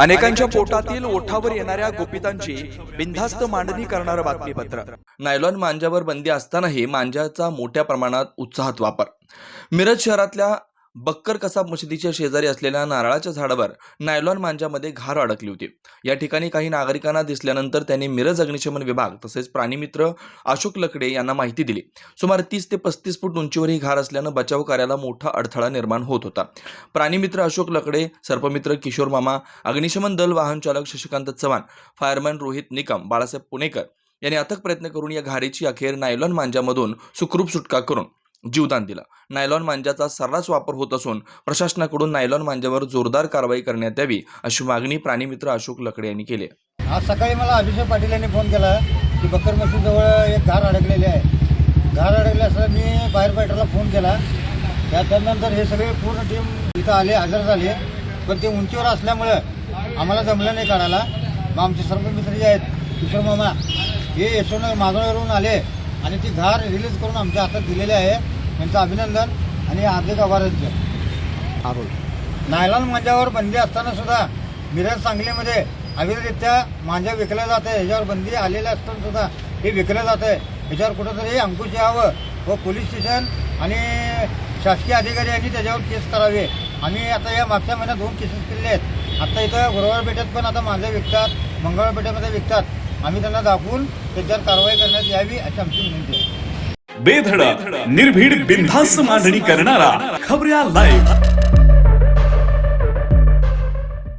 अनेकांच्या पोटातील ओठावर येणाऱ्या गोपितांची बिनधास्त मांडणी करणारं बातमीपत्र. नायलॉन मांजावर बंदी असतानाही मांजाचा मोठ्या प्रमाणात उत्साहात वापर. मिरज शहरातल्या बक्कर कसाब मशिदीच्या शेजारी असलेल्या नारळाच्या झाडावर नायलॉन मांजामध्ये घार अडकली होती. या ठिकाणी काही नागरिकांना दिसल्यानंतर त्यांनी मिरज अग्निशमन विभाग तसेच प्राणीमित्र अशोक लकडे यांना माहिती दिली. सुमारे तीस ते पस्तीस फूट उंचीवर ही घार असल्यानं बचाव कार्याला मोठा अडथळा निर्माण होत होता. प्राणीमित्र अशोक लकडे सर्पमित्र किशोर मामा अग्निशमन दल वाहन चालक शशिकांत चव्हाण फायरमॅन रोहित निकम बाळासाहेब पुणेकर यांनी अथक प्रयत्न करून या घारीची अखेर नायलॉन मांजामधून सुखरूप सुटका करून जीवदान दिलं. नायलॉन मांजाचा सर्रास वापर होत असून प्रशासनाकडून नायलॉन मांजावर जोरदार कारवाई करण्यात यावी अशी मागणी प्राणीमित्र अशोक लकडे यांनी केली आज सकाळी मला अभिषेक पाटील यांनी फोन केला की बक्कर मशीनजवळ एक घार अडकलेली आहे. घार अडकले असं मी फायर फायटरला फोन केला. त्या त्यानंतर हे सगळे पूर्ण टीम इथं आले हजर झाले. पण ते उंचीवर असल्यामुळं आम्हाला जमलं नाही काढायला. मग आमचे सर्व मित्र जे आहेत किशोर मामा हे यशवंत मागणीवरून आले. आणि ती घार रिलीज करून आमच्या हातात दिलेली आहे. त्यांचं अभिनंदन आणि हार्दिक आभार यांचे नायलॉन मांजावर बंदी असताना सुद्धा मिरज सांगलीमध्ये अविररित्या मांजा विकल्या जात आहे ह्याच्यावर बंदी आलेल्या असताना सुद्धा हे विकलं जात आहे ह्याच्यावर कुठंतरी अंकुश यावं व पोलीस स्टेशन आणि शासकीय अधिकारी यांनी त्याच्यावर केस करावे. आम्ही आता या मागच्या महिन्यात दोन केसेस केलेले आहेत. आता इथं गुरुवार पेठेत पण आता मांजा विकतात मंगळवार पेठेमध्ये विकतात. आम्ही त्यांना दाखवून त्याच्यावर कारवाई करण्यात यावी अशी आमची विनंती आहे. बेधडक निर्भीड बिनधास्त मांडणी करणारा खबऱ्या लाईव्ह